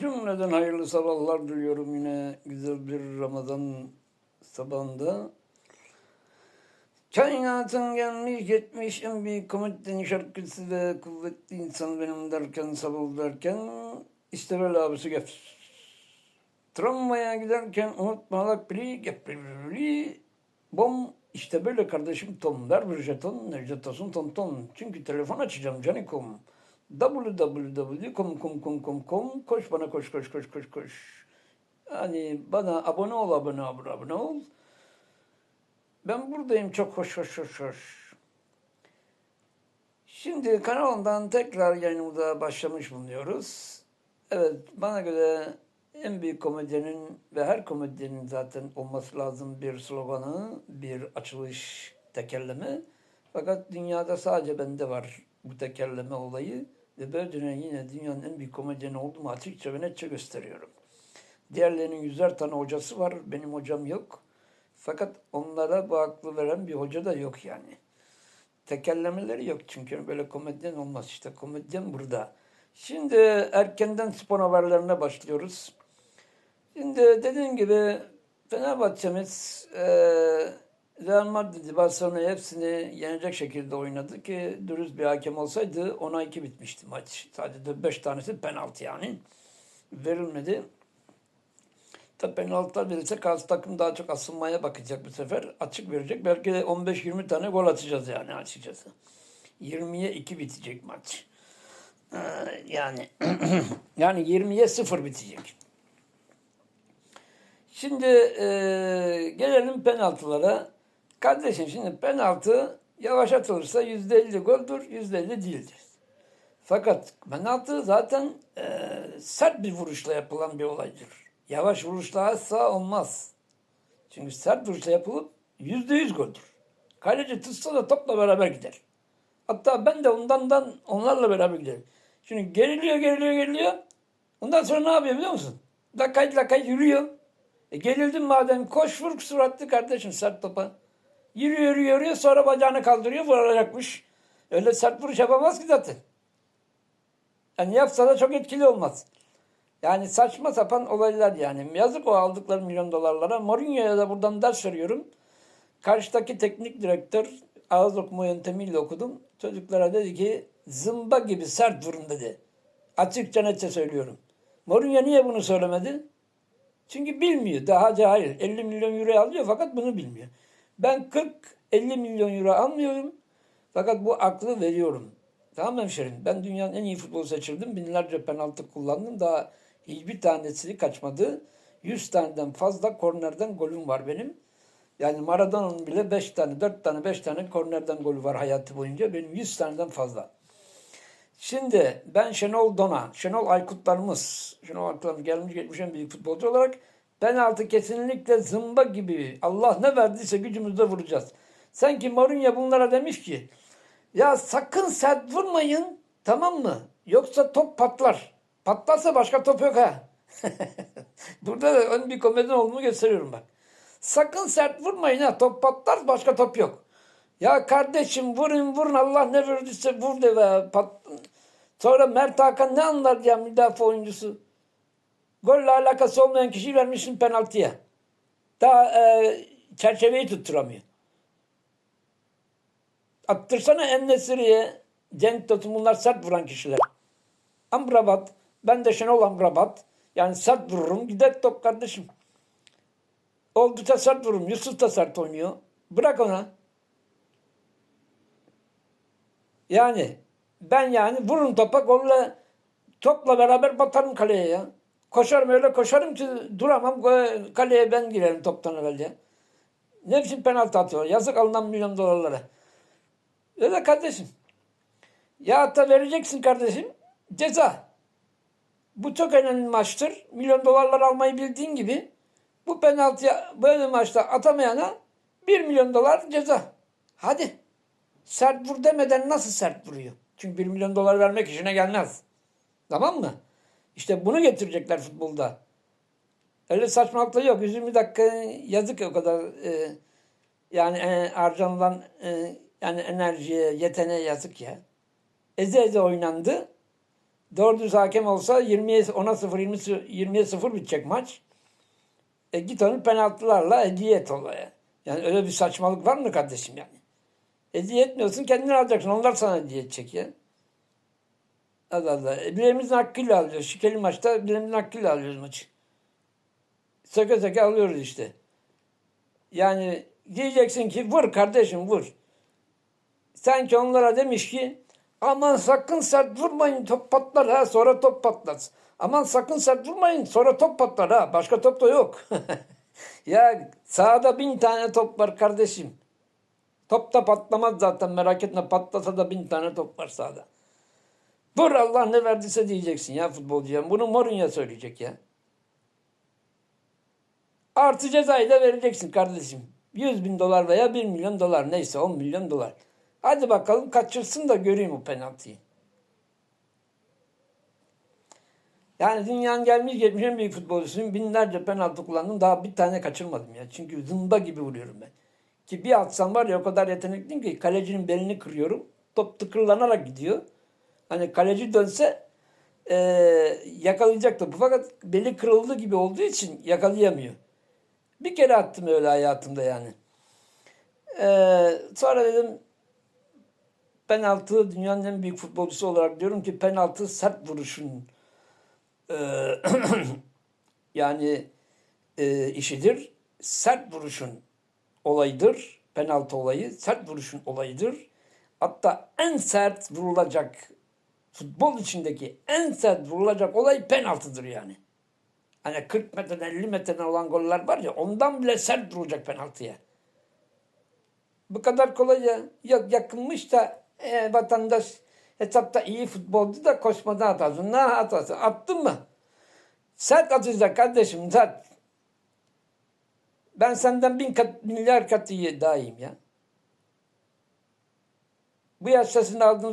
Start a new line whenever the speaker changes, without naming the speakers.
Cümleden hayırlı sabahlar diliyorum yine güzel bir Ramazan sabahında. Kainatın gelmiş geçmiş en büyük komedinin şarkısı ve kuvvetli insan benim derken sabah derken işte böyle abisi gef. Tramvaya giderken unutmamak biri gepri bom işte böyle kardeşim Tom ver bir jeton ne jetonsun ton ton çünkü telefon açacağım canikom www.com.com.com koş bana koş koş koş koş koş. Hani bana abone ol abone ol abone ol. Ben buradayım çok hoş hoş hoş hoş. Şimdi kanalımdan tekrar yayınımıza başlamış bulunuyoruz. Evet bana göre en büyük komedyenin ve her komedyenin zaten olması lazım bir sloganı, bir açılış tekerleme. Fakat dünyada sadece bende var bu tekerleme olayı ve böylece yine dünyanın en büyük komedyeni olduğumu açıkça ve netçe gösteriyorum. Diğerlerinin yüzer tane hocası var, benim hocam yok. Fakat onlara bu aklı veren bir hoca da yok yani. Tekerlemeleri yok çünkü böyle komedyen olmaz işte. Komedyen burada. Şimdi erkenden spor haberlerine başlıyoruz. Şimdi dediğim gibi Fenerbahçe'miz e, Real Madrid'i, Barcelona'yı hepsini yenecek şekilde oynadı ki dürüst bir hakem olsaydı 10'a 2 bitmişti maç. Sadece 5 tanesi penaltı yani. Verilmedi. Tabii penaltılar verirse karşı takım daha çok asılmaya bakacak bu sefer. Açık verecek. Belki de 15-20 tane gol atacağız yani açıkçası. 20'ye 2 bitecek maç. Ee, yani yani 20'ye 0 bitecek. Şimdi e, gelelim penaltılara. Kardeşim şimdi penaltı yavaş atılırsa %50 goldür, %50 değildir. Fakat penaltı zaten e, sert bir vuruşla yapılan bir olaydır. Yavaş vuruşla asla olmaz. Çünkü sert vuruşla yapılıp %100 goldür. Kaleci tutsa da topla beraber gider. Hatta ben de ondan onlarla beraber giderim. Şimdi geriliyor, geriliyor, geriliyor. Ondan sonra ne yapıyor biliyor musun? Dakika dakika yürüyor. E gerildin madem koş vur suratlı kardeşim sert topa. Yürüyor yürüyor yürüyor sonra bacağını kaldırıyor vuracakmış. Öyle sert vuruş yapamaz ki zaten. Yani yapsa da çok etkili olmaz. Yani saçma sapan olaylar yani. Yazık o aldıkları milyon dolarlara. Mourinho'ya da buradan ders veriyorum. Karşıdaki teknik direktör ağız okuma yöntemiyle okudum. Çocuklara dedi ki zımba gibi sert vurun dedi. Açıkça netçe söylüyorum. Mourinho niye bunu söylemedi? Çünkü bilmiyor. Daha cahil. 50 milyon euro alıyor fakat bunu bilmiyor. Ben 40-50 milyon euro almıyorum. Fakat bu aklı veriyorum. Tamam mı hemşerim? Ben dünyanın en iyi futbolu seçildim. Binlerce penaltı kullandım. Daha hiçbir tanesini kaçmadı. 100 taneden fazla kornerden golüm var benim. Yani Maradona'nın bile 5 tane, 4 tane, 5 tane kornerden golü var hayatı boyunca. Benim 100 taneden fazla. Şimdi ben Şenol Dona, Şenol Aykutlarımız, Şenol Aykutlarımız gelmiş geçmiş en büyük futbolcu olarak penaltı kesinlikle zımba gibi Allah ne verdiyse gücümüzde vuracağız. Sanki Mourinho bunlara demiş ki ya sakın sert vurmayın tamam mı? Yoksa top patlar. Patlarsa başka top yok ha. Burada da ön bir komedyen olduğunu gösteriyorum bak. Sakın sert vurmayın ha top patlar başka top yok. Ya kardeşim vurun vurun Allah ne verdiyse vur de be. Pat... Sonra Mert Hakan ne anlar ya müdafaa oyuncusu. Golle alakası olmayan kişi vermişsin penaltıya. Daha e, çerçeveyi tutturamıyor. Attırsana Ennesiri'ye, Cenk Tosun bunlar sert vuran kişiler. Amrabat, ben de Şenol Amrabat. Yani sert vururum, gider top kardeşim. Oldukça sert vururum. Yusuf da sert oynuyor. Bırak ona. Yani ben yani vurun topa golle topla beraber batarım kaleye ya. Koşarım öyle koşarım ki duramam kaleye ben girerim toptan evvel. Ne biçim penaltı atıyor. Yazık alınan milyon dolarlara. Öyle kardeşim. Ya da vereceksin kardeşim. Ceza. Bu çok önemli maçtır. Milyon dolarlar almayı bildiğin gibi bu penaltıya böyle maçta atamayana 1 milyon dolar ceza. Hadi. Sert vur demeden nasıl sert vuruyor? Çünkü 1 milyon dolar vermek işine gelmez. Tamam mı? İşte bunu getirecekler futbolda. Öyle saçmalıkla yok. 120 dakika yazık o kadar e, yani e, harcanılan e, yani enerjiye, yeteneğe yazık ya. Eze eze oynandı. doğru düz hakem olsa 20'ye 10'a 0 20 20'ye 0 bitecek maç. E git onu penaltılarla hediye et olaya. Yani öyle bir saçmalık var mı kardeşim yani? Hediye etmiyorsun kendin alacaksın. Onlar sana hediye edecek ya. Allah Allah. E, bileğimizin hakkıyla alıyoruz. Şikeli maçta bileğimizin hakkıyla alıyoruz maçı. Söke söke alıyoruz işte. Yani diyeceksin ki vur kardeşim vur. Sanki onlara demiş ki aman sakın sert vurmayın top patlar ha sonra top patlar. Aman sakın sert vurmayın sonra top patlar ha başka top da yok. ya sahada bin tane top var kardeşim. Top da patlamaz zaten merak etme patlasa da bin tane top var sahada. Vur Allah ne verdiyse diyeceksin ya futbolcuya. Bunu Mourinho söyleyecek ya. Artı cezayı da vereceksin kardeşim. 100 bin dolar veya 1 milyon dolar neyse 10 milyon dolar. Hadi bakalım kaçırsın da göreyim o penaltıyı. Yani dünyanın gelmiş geçmiş en büyük futbolcusuyum. Binlerce penaltı kullandım. Daha bir tane kaçırmadım ya. Çünkü zımba gibi vuruyorum ben. Ki bir atsam var ya o kadar yetenekliyim ki kalecinin belini kırıyorum. Top tıkırlanarak gidiyor. Hani kaleci dönse eee yakalayacak topu. Fakat beli kırıldı gibi olduğu için yakalayamıyor. Bir kere attım öyle hayatımda yani. Eee, sonra dedim penaltı dünyanın en büyük futbolcusu olarak diyorum ki penaltı sert vuruşun eee, yani eee, işidir. Sert vuruşun olayıdır. Penaltı olayı sert vuruşun olayıdır. Hatta en sert vurulacak futbol içindeki en sert vurulacak olay penaltıdır yani. Hani 40 metreden 50 metreden olan goller var ya ondan bile sert vurulacak penaltıya. Bu kadar kolay ya. Yok yakınmış da e, vatandaş hesapta iyi futbolcu da koşmadan atarsın. Ne atarsın? Attın mı? Sert atacak kardeşim sert. Ben senden bin kat, milyar kat iyi daha iyiyim ya. Bu yaştasında aldığın